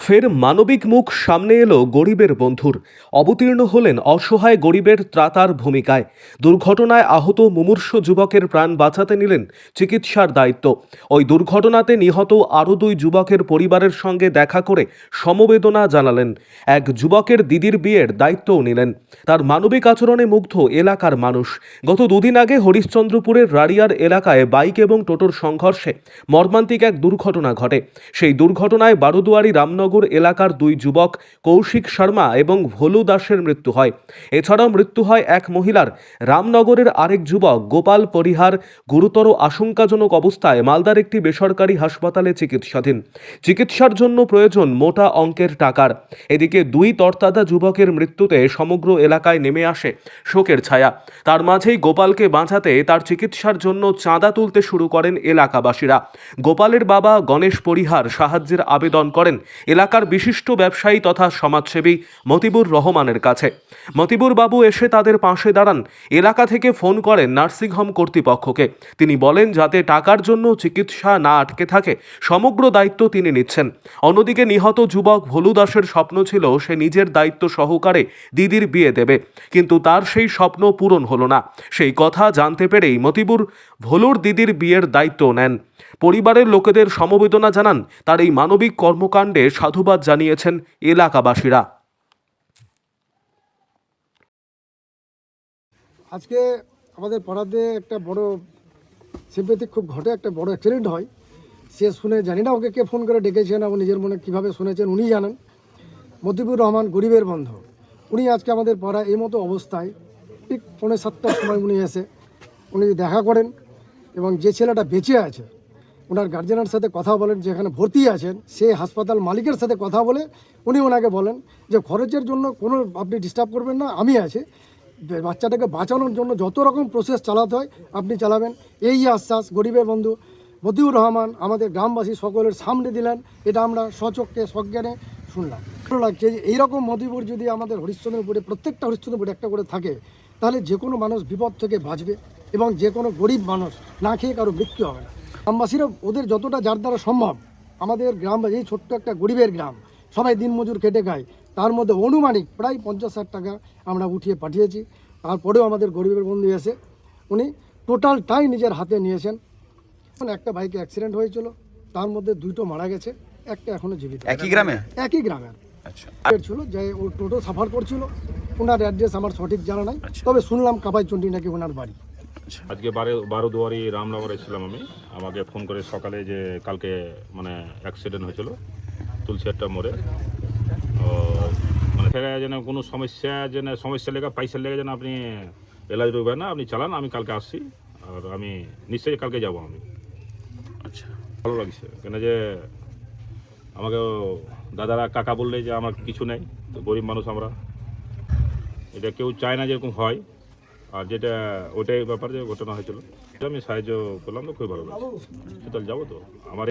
ফের মানবিক মুখ সামনে এলো গরিবের বন্ধুর। অবতীর্ণ হলেন অসহায় গরিবের ত্রাতার ভূমিকায়। দুর্ঘটনায় আহত মুমূর্ষ যুবকের প্রাণ বাঁচাতে নিলেন চিকিৎসার দায়িত্ব। ওই দুর্ঘটনাতে নিহত আরও দুই যুবকের পরিবারের সঙ্গে দেখা করে সমবেদনা জানালেন। এক যুবকের দিদির বিয়ের দায়িত্বও নিলেন। তার মানবিক আচরণে মুগ্ধ এলাকার মানুষ। গত দুদিন আগে হরিশ্চন্দ্রপুরের রাড়িয়ার এলাকায় বাইক এবং টোটোর সংঘর্ষে মর্মান্তিক এক দুর্ঘটনা ঘটে। সেই দুর্ঘটনায় বারুদুয়ারি রামনগর এলাকার দুই যুবক কৌশিক শর্মা এবং ভোলু দাসের মৃত্যু হয়। এছাড়াও মৃত্যু হয় এক মহিলার। রামনগরের আরেক যুবক গোপাল পরিহার গুরুতর আশঙ্কাজনক অবস্থায় মালদার একটি বেসরকারি হাসপাতালে চিকিৎসাধীন। চিকিৎসার জন্য প্রয়োজন মোটা অঙ্কের টাকার। এদিকে দুই তরতাজা যুবকের মৃত্যুতে সমগ্র এলাকায় নেমে আসে শোকের ছায়া। তার মাঝেই গোপালকে বাঁচাতে তার চিকিৎসার জন্য চাঁদা তুলতে শুরু করেন এলাকাবাসীরা। গোপালের বাবা গণেশ পরিহার সাহায্যের আবেদন করেন। এলাকার বিশিষ্ট ব্যবসায়ী তথা সমাজসেবী মতিবুর রহমানের কাছে। মতিবুর বাবু এসে তাদের পাশে দাঁড়ান। এলাকা থেকে ফোন করেন নার্সিংহোম কর্তৃপক্ষকে। তিনি বলেন, যাতে টাকার জন্য চিকিৎসা না আটকে থাকে, সমগ্র দায়িত্ব তিনি নিচ্ছেন। অন্যদিকে নিহত যুবক ভোলু দাসের স্বপ্ন ছিল, সে নিজের দায়িত্ব সহকারে দিদির বিয়ে দেবে। কিন্তু তার সেই স্বপ্ন পূরণ হলো না। সেই কথা জানতে পেরেই মতিবুর ভোলুর দিদির বিয়ের দায়িত্ব নেন। পরিবারের লোকেদের সমবেদনা জানান, তার এই মানবিক কর্মকাণ্ডে সাধুবাদ জানিয়েছেন এলাকাবাসীরা। আজকে আমাদের পাড়াতে একটা বড় সিম্পেথিক খুব ঘটে, একটা বড় অ্যাক্সিডেন্ট হয়। সে শুনে জানি না ওকে কে ফোন করে ডেকেছেন এবং নিজের মনে কীভাবে শুনেছেন উনি জানেন। মতিবুর রহমান গরিবের বন্ধ। উনি আজকে আমাদের পাড়া এই মতো অবস্থায় ঠিক পৌনে সাতটার সময় উনি এসে উনি দেখা করেন এবং যে ছেলেটা বেঁচে আছে ওনার গার্জেনের সাথে কথা বলেন যেখানে ভর্তি আছেন, সে হাসপাতাল মালিকের সাথে কথা বলে উনি ওনাকে বলেন যে খরচের জন্য কোনো আপনি ডিস্টার্ব করবেন না, আমি আছি। বাচ্চাটাকে বাঁচানোর জন্য যত রকম প্রসেস চালাতে হয়, আপনি চালাবেন। এই আশ্বাস গরিবের বন্ধু মতিউর রহমান আমাদের গ্রামবাসী সকলের সামনে দিলেন, এটা আমরা সচক্ষে, সজ্ঞানে শুনলাম। ভালো লাগছে যে এইরকম মতিপুর যদি আমাদের হরিশ্চন্দ্রপুরে প্রত্যেকটা হরিশ্চন্দ্রপুরে একটা করে থাকে, তাহলে যে কোনো মানুষ বিপদ থেকে বাঁচবে এবং যে কোনো গরিব মানুষ না খেয়ে কারও মৃত্যু হবে না। গ্রামবাসীরা ওদের যতটা যার দ্বারা সম্ভব আমাদের গ্রাম এই ছোট্ট একটা গরিবের গ্রাম সবাই দিনমজুর খেটে খায়। তার মধ্যে অনুমানিক প্রায় পঞ্চাশ ষাট টাকা আমরা উঠিয়ে পাঠিয়েছি। তারপরেও আমাদের গরিবের বন্ধু এসে উনি টোটালটাই নিজের হাতে নিয়েছেন। এখন একটা বাইকে অ্যাক্সিডেন্ট হয়েছিল তার মধ্যে দুটো মারা গেছে একটা এখনও জীবিত। একই গ্রামে? একই গ্রামের। আচ্ছা। ছিল যে ও টোটো সাফার করছিল ওনার অ্যাড্রেস আমার সঠিক জানা নাই। আচ্ছা। তবে শুনলাম কাবাই চন্ডী নাকি ওনার বাড়ি। আজকে বারো বারো দুয়ারি রামনগরে ছিলাম আমি। আমাকে ফোন করে সকালে যে কালকে মানে অ্যাক্সিডেন্ট হয়েছিল তুলসিয়ারটা মোড়ে। ও, মানে সেটা যেন কোনো সমস্যা যেন সমস্যা লেগে পয়সা লেগে যেন আপনি এলাজ রইবেন না আপনি চালান আমি কালকে আসছি। আর আমি নিশ্চয়ই কালকে যাব আমি। আচ্ছা। ভালো লাগছে। কেন যে আমাকে দাদারা কাকা বললে যে আমার কিছু নেই তো গরিব মানুষ আমরা। এটা কেউ চায় না যেরকম হয়। আর যেটা ওটাই ব্যাপার যে ঘটনা হয়েছিল আমি সাহায্য করলাম, তো খুবই ভালো লাগছে তাহলে যাব তো? আমার